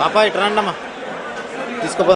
పాప ఇటు రండమ్మా. అమ్మా తీసుకోపో.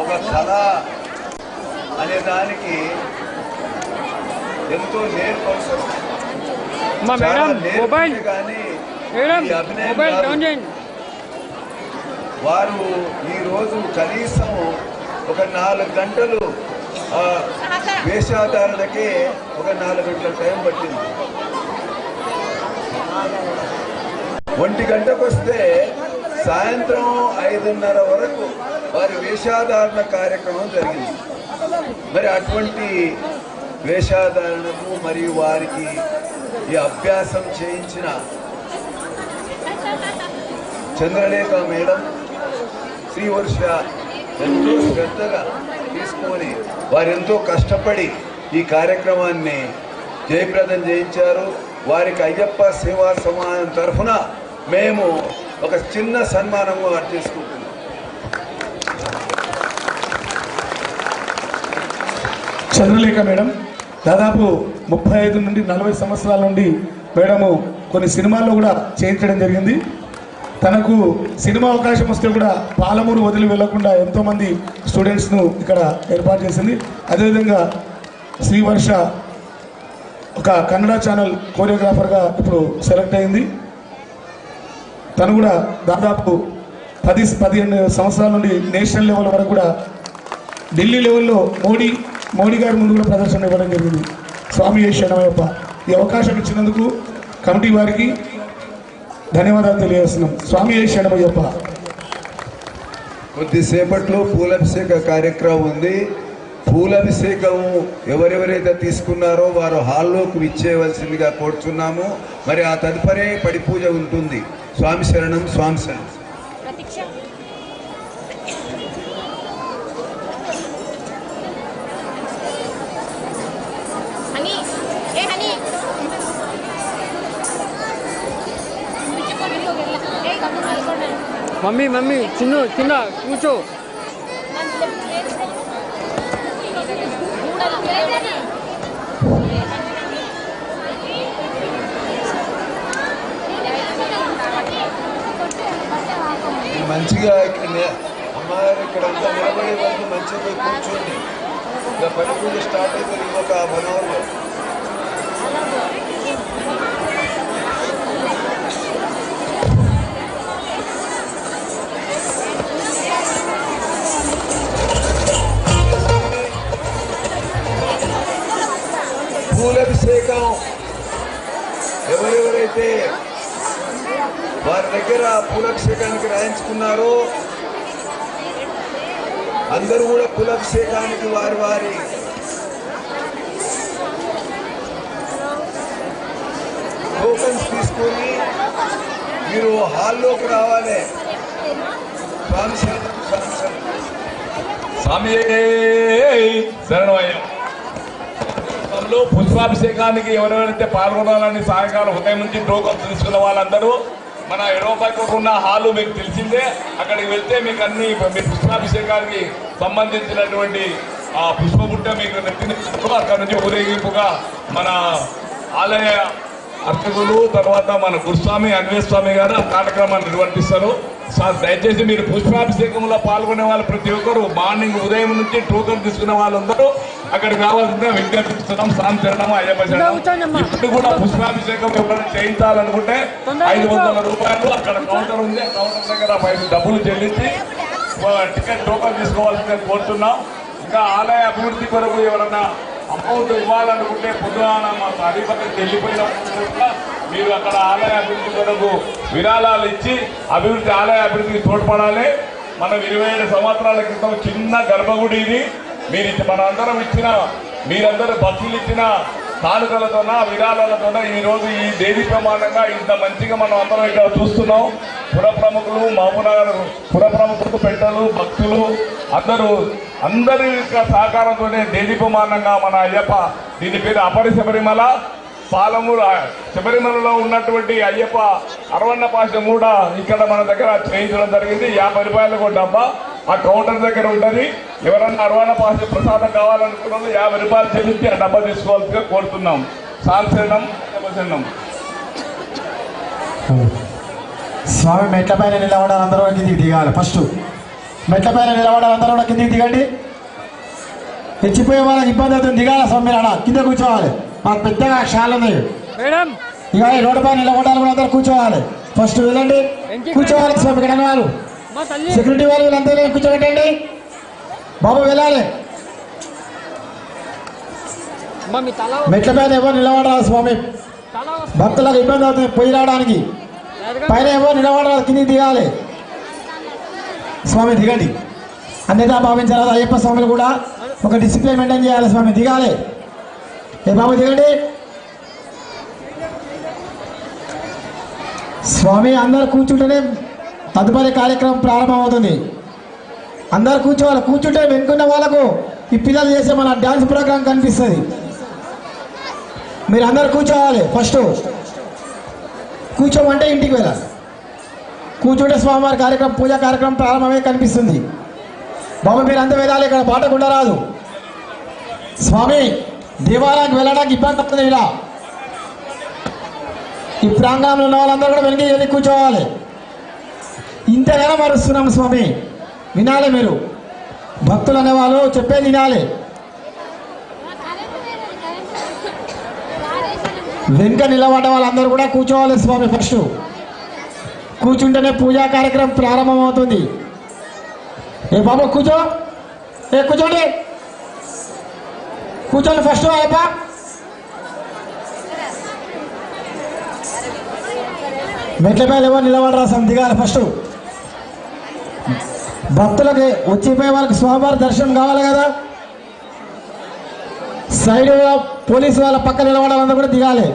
ఒక కళ అనే దానికి ఎంతో నేర్పవసరం మా చాలా మేడం నేర్పితే మొబైల్ కానీ మేడం ఈ అభినయం వారు ఈరోజు కనీసం ఒక నాలుగు గంటలు ఆ, వేషాధారణకే ఒక నాలుగు గంటల టైం పట్టింది. ఒంటి గంటకు వస్తే సాయంత్రం ఐదున్నర వరకు వారి వేషాధారణ కార్యక్రమం జరిగింది. మరి అటువంటి వేషాధారణకు మరియు వారికి ఈ అభ్యాసం చేయించిన చంద్రలేఖ మేడం శ్రీవర్ష ఎంతో శ్రద్ధగా తీసుకొని వారు ఎంతో కష్టపడి ఈ కార్యక్రమాన్ని జయప్రదం చేయించారు. వారికి అయ్యప్ప సేవా సమాజం తరఫున మేము ఒక చిన్న సన్మానము చేసుకుంటున్నాం చంద్రలేఖ మేడం దాదాపు ముప్పై ఐదు నుండి నలభై సంవత్సరాల నుండి మేడము కొన్ని సినిమాల్లో కూడా చేయించడం జరిగింది. తనకు సినిమా అవకాశం వస్తే కూడా పాలమూరు వదిలి వెళ్ళకుండా ఎంతోమంది స్టూడెంట్స్ను ఇక్కడ ఏర్పాటు చేసింది. అదేవిధంగా శ్రీవర్ష ఒక కన్నడ ఛానల్ కోరియోగ్రాఫర్గా ఇప్పుడు సెలెక్ట్ అయింది. తను కూడా దాదాపు పది పదిహేను సంవత్సరాల నుండి నేషనల్ లెవెల్ వరకు కూడా ఢిల్లీ లెవెల్లో మోడీ మోడీ గారి ముందు కూడా ప్రదర్శన ఇవ్వడం జరిగింది. స్వామి శరణమయ్యప్ప. ఈ అవకాశం ఇచ్చినందుకు కమిటీ వారికి ధన్యవాదాలు తెలియజేస్తున్నాం. స్వామి షణమయ్యప్ప కొద్దిసేపట్లో పూలభిషేక కార్యక్రమం ఉంది. పూలభిషేకము ఎవరెవరైతే తీసుకున్నారో వారు హాల్లోకి విచ్చేయవలసిందిగా కోరుచున్నాము. మరి ఆ తదుపరే పడి పూజ ఉంటుంది. స్వామి శరణం స్వామి శరణం. మమ్మీ మమ్మీ చిన్న చిన్న కూర్చో. మంచిగా ఇక్కడ అమ్మగారు ఇక్కడ అంతా నిలబడే వరకు మంచిగా పోయి కూర్చోండి. ఇంకా పని పూజ స్టార్ట్ అయిపోయింది ఇంకొక వన్ అవర్లో పూలభిషేకం ఎవరెవరైతే వారి దగ్గర పూలభిషేకానికి రాయించుకున్నారో అందరూ కూడా పూలభిషేకానికి వారి వారి. టోకన్స్ తీసుకొని మీరు హాల్లోకి రావాలి. స్వామి స్వామి స్వామి శరణమయ్య లో పుష్పాభిషేకానికి ఎవరెవరైతే పాల్గొనాలని సాయంకాలం ఉదయం నుంచి టోకన్ తీసుకున్న వాళ్ళందరూ మన ఎడవపైకి ఉన్న హాలు మీకు తెలిసిందే. అక్కడికి వెళ్తే మీకు అన్ని మీ పుష్పాభిషేకానికి సంబంధించినటువంటి ఆ పుష్పబుట్ట మీకు నెత్తిన అక్కడ నుంచి ఊరేగింపుగా మన ఆలయ అర్చకులు తర్వాత మన గురుస్వామి అన్వేస్వామి గారు ఆ కార్యక్రమాన్ని నిర్వర్తిస్తారు. సార్ దయచేసి మీరు పుష్పాభిషేకంలో పాల్గొనే వాళ్ళు ప్రతి ఒక్కరు మార్నింగ్ ఉదయం నుంచి టోకన్ తీసుకునే వాళ్ళందరూ అక్కడికి రావాల్సిందిగా విజ్ఞప్తిస్తున్నాం తిరణం అయ్యప్ప శరణం. కూర్చోండమ్మా. ఇప్పుడు కూడా పుష్పాభిషేకం ఎవరైనా చేయించాలనుకుంటే ఐదు వందల రూపాయలు అక్కడ కౌంటర్ ఉంది. కౌంటర్ దగ్గర పైన డబ్బులు చెల్లించి టికెట్ టోకన్ తీసుకోవాల్సిందిగా కోరుతున్నాం. ఇంకా ఆలయ అభివృద్ధి కొరకు ఎవరైనా అమౌంట్ ఇవ్వాలనుకుంటే పొద్దున మా అధిపతికి వెళ్ళిపోయిన కూడా మీరు అక్కడ ఆలయ అభివృద్ధి కొరకు విరాళాలు ఇచ్చి అభివృద్ధి ఆలయ అభివృద్ధికి తోడ్పడాలి. మనం ఇరవై ఏడు సంవత్సరాల క్రితం చిన్న గర్భగుడి ఇది. మీరు మనందరం ఇచ్చిన మీరందరూ భక్తులు ఇచ్చిన కానుకలతోన విరాళాలతోన ఈ రోజు ఈ దేవి ప్రమాణంగా ఇంత మంచిగా మనం అందరం ఇక్కడ చూస్తున్నాం. పుర ప్రముఖులు మామూనగర్ పుర ప్రముఖులు పెద్దలు భక్తులు అందరూ అందరి యొక్క సహకారంతోనే దేవి ప్రమాణంగా మన అయ్యప్ప దీని పేరు అపరి శబరిమల పాలమూరు శబరిమలలో ఉన్నటువంటి అయ్యప్ప అరవన్న పాశం కూడా ఇక్కడ మన దగ్గర చేయించడం జరిగింది. యాభై రూపాయలకు డబ్బా. ఆ కౌంటర్ దగ్గర ఉంటుంది. ఎవరన్నా అరవన్న పాశ ప్రసాదం కావాలనుకున్న వాళ్ళు యాభై రూపాయలు చెల్లించి ఆ డబ్బా తీసుకోవాల్సిందిగా కోరుతున్నాం. సాంశరణం శరణం స్వామి మెట్ల పైన నిలబడాలి అందరూ కూడా కిందికి దిగాలి. ఫస్ట్ మెట్ల పైన నిలబడాలి అందరూ కూడా కిందికి దిగండి. తెచ్చిపోయే వాళ్ళకి ఇబ్బంది అవుతుంది. దిగాలి స్వామి మీరు అలా కింద కూర్చోవాలి. మాకు పెద్దగా షాల్ మేడం. ఇక రోడ్డు పైన నిలబడాలి కూడా అందరూ కూర్చోవాలి. ఫస్ట్ వెళ్ళండి. కూర్చోవాలి స్వామి ఇక్కడ వాళ్ళు సెక్యూరిటీ వాళ్ళు వీళ్ళందరూ కూర్చోబెట్టండి. బాబు వెళ్ళాలి. మెట్ల పైన ఎవరు నిలబడాలి స్వామి. భక్తులకు ఇబ్బంది అవుతుంది పోయి రావడానికి. పైన ఎవరు నిలబడాలి కిందికి దిగాలి. స్వామి దిగండి. అన్నిదా భావించాలి అయ్యప్ప స్వామిని కూడా? ఒక డిసిప్లిన్ మెయింటైన్ చేయాలి స్వామి దిగాలి. ఏ బాబు దిగండి. స్వామి అందరు కూర్చుంటేనే తదుపరి కార్యక్రమం ప్రారంభమవుతుంది. అందరు కూర్చోవాలి. కూర్చుంటే వెనుకున్న వాళ్ళకు ఈ పిల్లలు చేసే మన డ్యాన్స్ ప్రోగ్రాం కనిపిస్తుంది. మీరు అందరు కూర్చోవాలి ఫస్ట్. కూర్చోమంటే ఇంటికి వెళ్ళాలి. కూర్చుంటే స్వామివారి కార్యక్రమం పూజా కార్యక్రమం ప్రారంభమే కనిపిస్తుంది. బాబు మీరు అంత వెళ్ళాలి ఇక్కడ పాట రాదు. స్వామి దేవాలయానికి వెళ్ళడానికి ఇబ్బంది అవుతుంది ఇలా. ఈ ప్రాంగణంలో ఉన్న వాళ్ళందరూ కూడా వెనక్కి వెళ్ళి కూర్చోవాలి? ఇంతగానో మరుస్తున్నాం స్వామి. వినాలి మీరు. భక్తులు అనేవాళ్ళు చెప్పేది వినాలి. వెనుక నిలబడ్డ వాళ్ళందరూ కూడా కూర్చోవాలి స్వామి ఫస్ట్. కూర్చుంటేనే పూజా కార్యక్రమం ప్రారంభమవుతుంది. ఏ బాబు కూర్చో. ఏ కూర్చోండి. కూర్చోండి ఫస్ట్ అయ్యప్ప. మెట్ల మీద ఎవరు నిలబడరా సమ్ దిగాలి ఫస్ట్. భక్తులకి వచ్చిపోయే వాళ్ళకి స్వామివారి దర్శనం కావాలి కదా. సైడ్ పోలీసు వాళ్ళ పక్కన నిలబడే కూడా దిగాలి.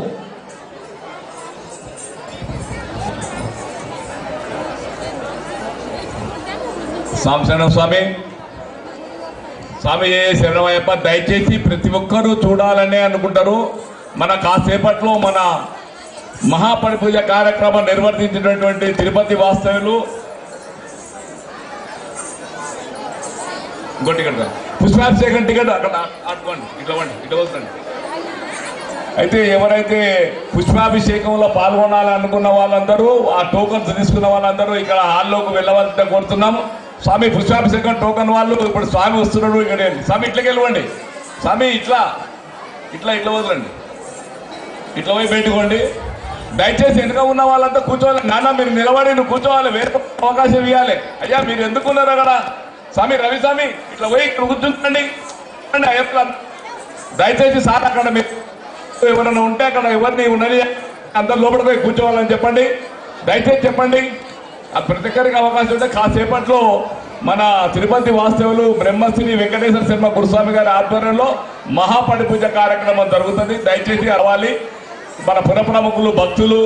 సాంశరణం స్వామి. స్వామి ఏ శరణమయ్యప్ప దయచేసి ప్రతి ఒక్కరూ చూడాలని అనుకుంటారు. మన కాసేపట్లో మన మహాపరిపూజ కార్యక్రమం నిర్వర్తించినటువంటి తిరుపతి వాస్తవ్యులు ఇంకోటి ఇక్కడ పుష్పాభిషేకం టికెట్ అక్కడ. ఆడుకోండి ఇట్లా వండి ఇట్లా వస్తుంది అయితే ఎవరైతే పుష్పాభిషేకంలో పాల్గొనాలనుకున్న వాళ్ళందరూ ఆ టోకన్స్ తీసుకున్న వాళ్ళందరూ ఇక్కడ హాల్లోకి వెళ్ళవలసిందే కోరుతున్నాము. స్వామి పుష్పాభిషేకం టోకన్ వాళ్ళు ఇప్పుడు స్వామి వస్తున్నాడు ఇక్కడ. స్వామి ఇట్లకి వెళ్ళండి స్వామి ఇట్లా ఇట్లా ఇట్లా వదలండి. ఇట్లా పోయి పెట్టుకోండి. దయచేసి వెనుక ఉన్న వాళ్ళంతా కూర్చోవాలి. నాన్న మీరు నిలబడి నువ్వు కూర్చోవాలి. వేరే అవకాశం ఇవ్వాలి. అయ్యా మీరు ఎందుకున్నారు అక్కడ? స్వామి రవి స్వామి ఇట్లా పోయి ఇక్కడ కూర్చుంటండి అయ్యప్ప. దయచేసి సార్ అక్కడ మీరు ఎవరైనా ఉంటే అక్కడ ఎవరిని ఉండని అందరు లోపల పోయి కూర్చోవాలని చెప్పండి. దయచేసి చెప్పండి. ఆ ప్రతి ఒక్కరికి అవకాశం ఉంటే కాసేపట్లో మన తిరుపతి వాస్తవులు బ్రహ్మశ్రీ వెంకటేశ్వర శర్మ గురుస్వామి గారి ఆధ్వర్యంలో మహాపడి పూజ కార్యక్రమం జరుగుతుంది. దయచేసి రావాలి. మన పురప్రముఖులు భక్తులు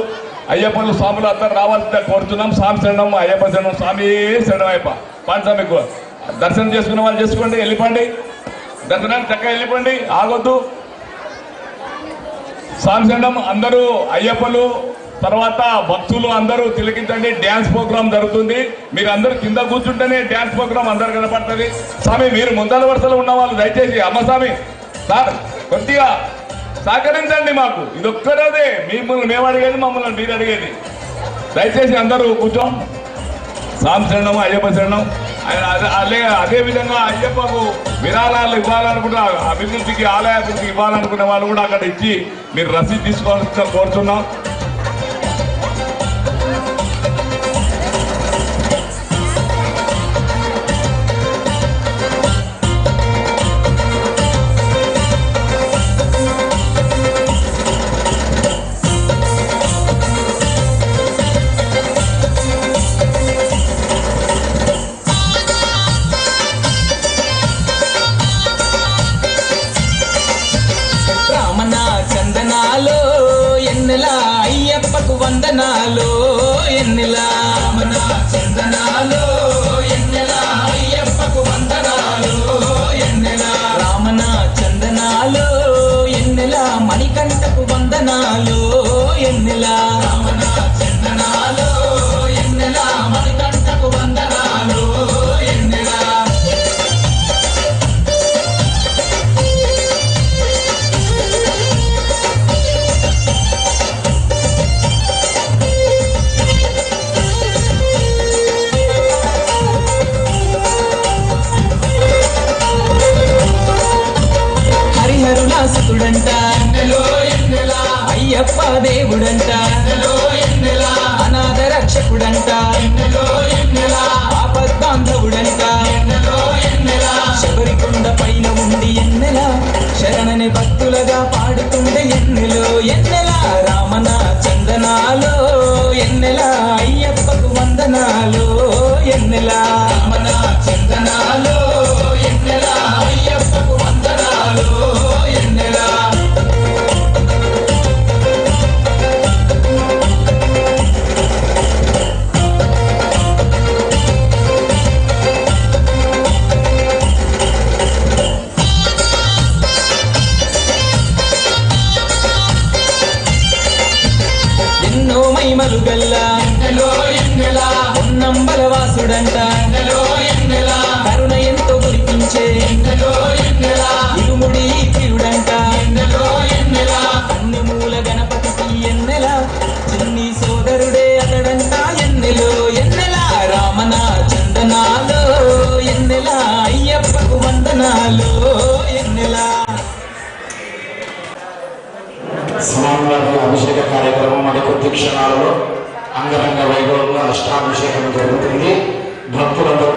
అయ్యప్పలు స్వాములు అందరూ రావాల్సిందే కోరుతున్నాం స్వామి శరణం అయ్యప్ప శరణం. స్వామి శరణం అయ్యప్ప. పాండి స్వామి దర్శనం చేసుకున్న వాళ్ళు చేసుకోండి వెళ్ళిపోండి. దర్శనానికి చక్కగా వెళ్ళిపోండి ఆగొద్దు. సాంసండం అందరూ అయ్యప్పలు తర్వాత భక్తులు అందరూ తిలకించండి. డ్యాన్స్ ప్రోగ్రామ్ జరుగుతుంది. మీరు అందరూ కింద కూర్చుంటేనే డ్యాన్స్ ప్రోగ్రామ్ అందరు కనపడుతుంది. స్వామి మీరు ముందల వరుసలో ఉన్న వాళ్ళు దయచేసి అమ్మ స్వామి సార్ కొద్దిగా సహకరించండి మాకు. ఇది ఒక్కరోదే మిమ్మల్ని మేము అడిగేది మమ్మల్ని మీరు అడిగేది. దయచేసి అందరూ కూర్చోం. సాం అయ్యప్ప శరణం అదే- అదే అయ్యప్పకు విరాళాలు ఇవ్వాలనుకున్న అభివృద్ధికి ఆలయాభివృద్ధికి ఇవ్వాలనుకునే వాళ్ళు కూడా అక్కడ ఇచ్చి మీరు రసీదు తీసుకోవాల్సిన కోరుతున్నాం అయ్యప్పకు కార్యక్రమం మరి కొద్ది క్షణాలలో అంగరంగ వైభవంగా అష్టాభిషేకం జరుగుతుంది. భక్తులతో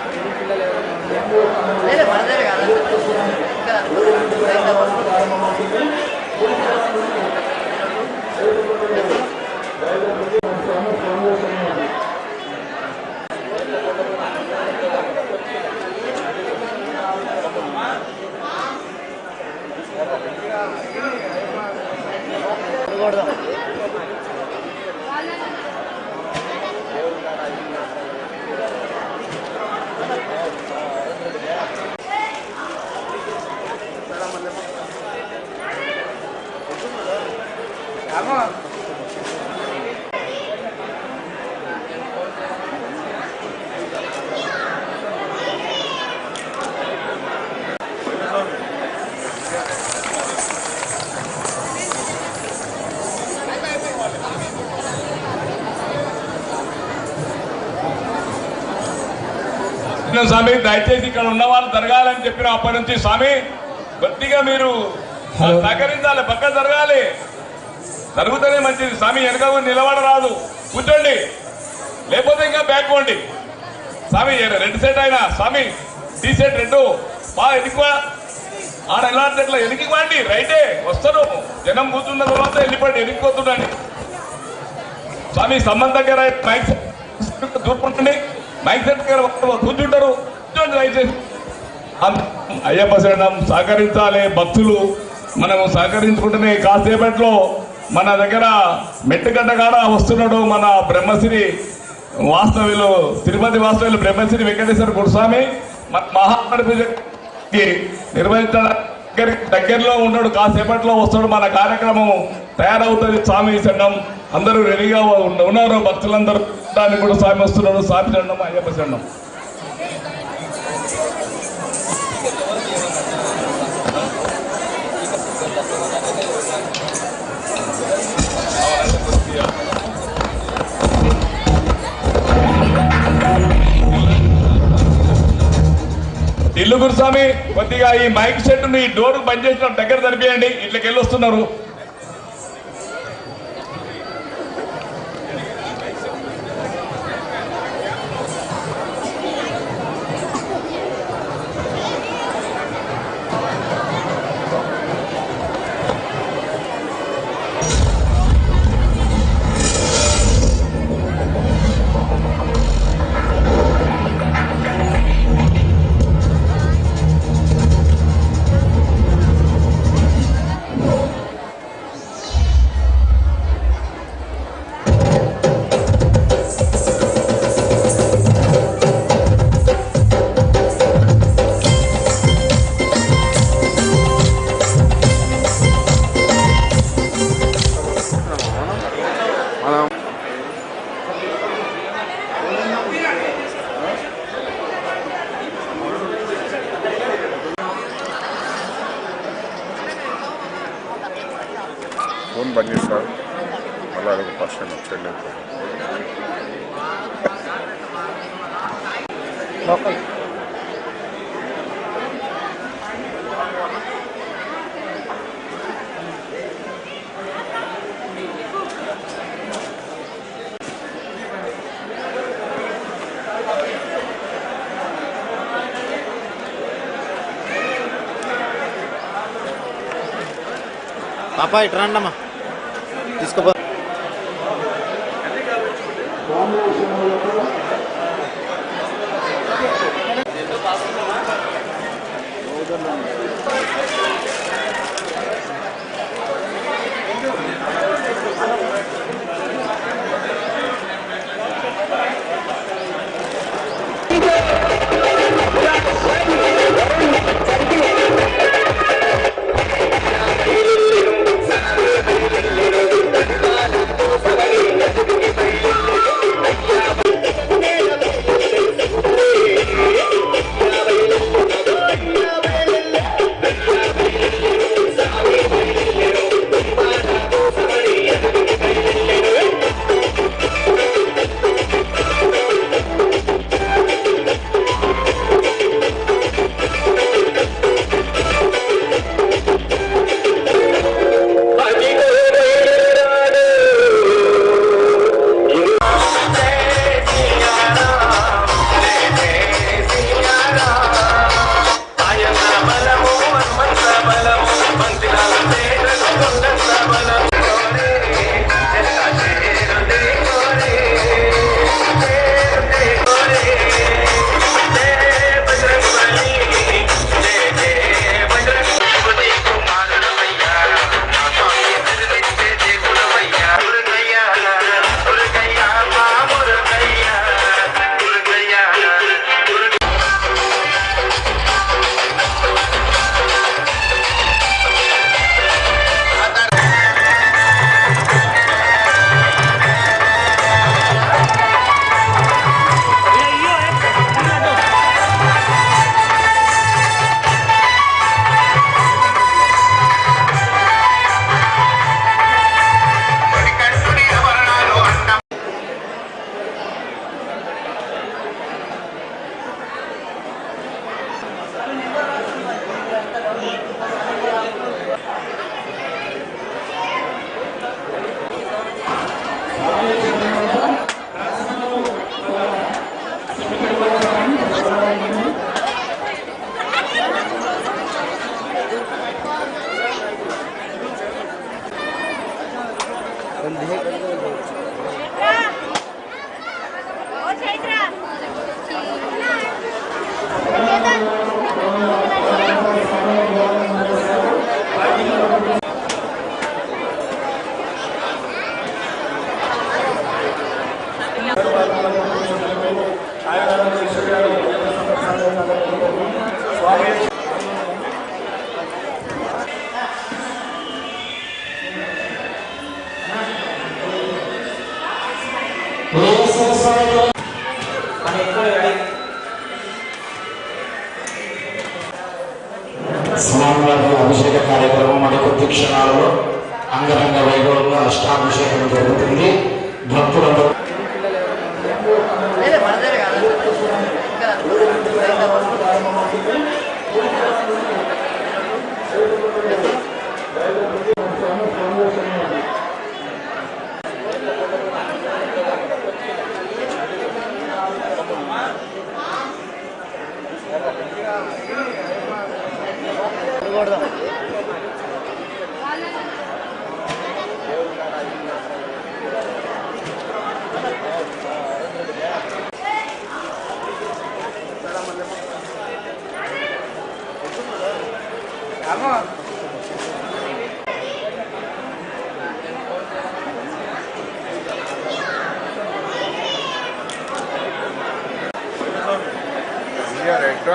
స్వామి దయచేసి ఇక్కడ ఉన్న వాళ్ళు జరగాలని చెప్పిన అప్పటి నుంచి స్వామి కొద్దిగా మీరు సహకరించాలి పక్క జరగాలి. జరుగుతూనే మంచిది. స్వామి వెనక నిలబడరాదు. కూర్చోండి. లేకపోతే ఇంకా బ్యాక్ పోండి. స్వామి రెండు సెట్ అయినా. స్వామి టీ సెట్ రెండు. బా ఎదుకువా ఆడ ఎలా అంటే ఎనికి రైటే వస్తారు జనం కూర్చున్న తర్వాత వెళ్ళిపోండి ఎనికిపోతుండండి స్వామి సంబంధ దగ్గర మైక్ సెట్ మైక్ సెట్ దగ్గర కూర్చుంటారు. కూర్చోండి దయచేసి. అయ్యప్ప శరణం సహకరించాలి భక్తులు. మనము సహకరించుకుంటేనే కాసేపట్లో మన దగ్గర మెట్టుగడ్డ కాడ వస్తున్నాడు మన బ్రహ్మశ్రీ వాస్తవ్యులు తిరుపతి వాస్తవ్యులు బ్రహ్మశ్రీ వెంకటేశ్వర గురుస్వామి. మన మహానడికి నిర్వహించడానికి దగ్గరలో ఉన్నాడు కాసేపట్లో వస్తాడు. మన కార్యక్రమం తయారవుతుంది స్వామి చండం అందరూ రెడీగా ఉన్నారు భక్తులందరూ. దానికి కూడా స్వామి వస్తున్నాడు స్వామి చండం అయ్యప్ప చండం ఇల్లు గురుస్వామి కొద్దిగా ఈ మైక్ సెట్ ఈ డోర్ బంద్ చేసిన దగ్గర జరిపేయండి ఇట్లకి వెళ్ళి వస్తున్నారు ఫోన్ బంద్ చేస్తారు మళ్ళీ అదొక పర్సన్ వచ్చేది పాప ఇటు రండి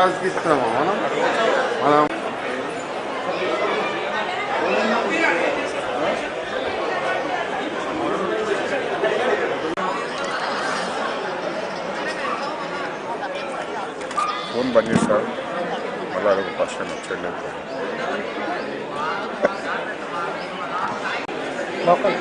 ఆలకిస్తున్నామా మనం? మనం ఫోన్ బంద్ చేశారు మళ్ళీ అదొక పర్సన్ వచ్చండి లోకల్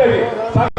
Sáquenle.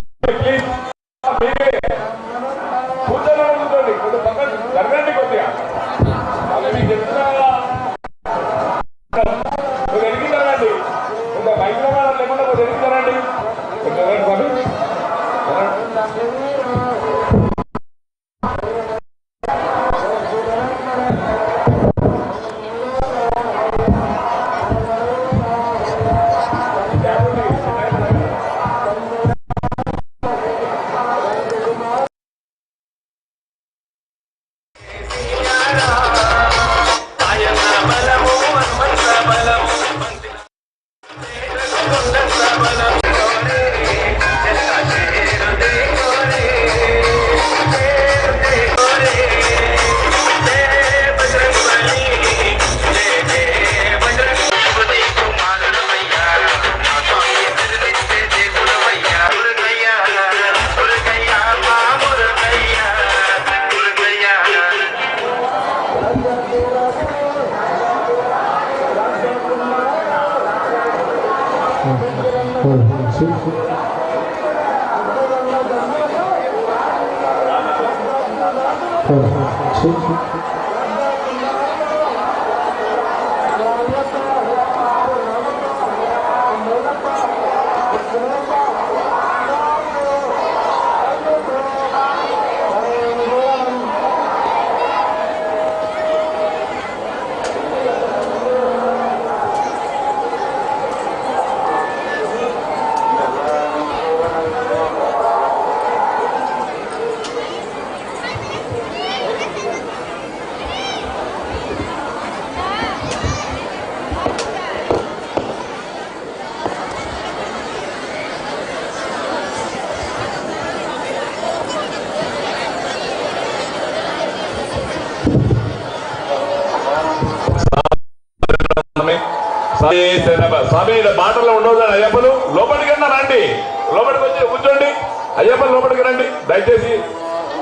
స్వామి మాటల్లో ఉండదు అయ్యప్పలు లోపలికి రండి. లోపలికి వచ్చి కూర్చోండి. అయ్యప్పలు లోపలికి రండి. దయచేసి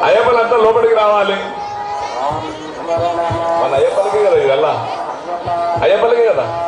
అయ్యప్పలంతా లోపలికి రావాలి. మన అయ్యప్పలకే కదా ఇదల్లా? అయ్యప్పలకే కదా?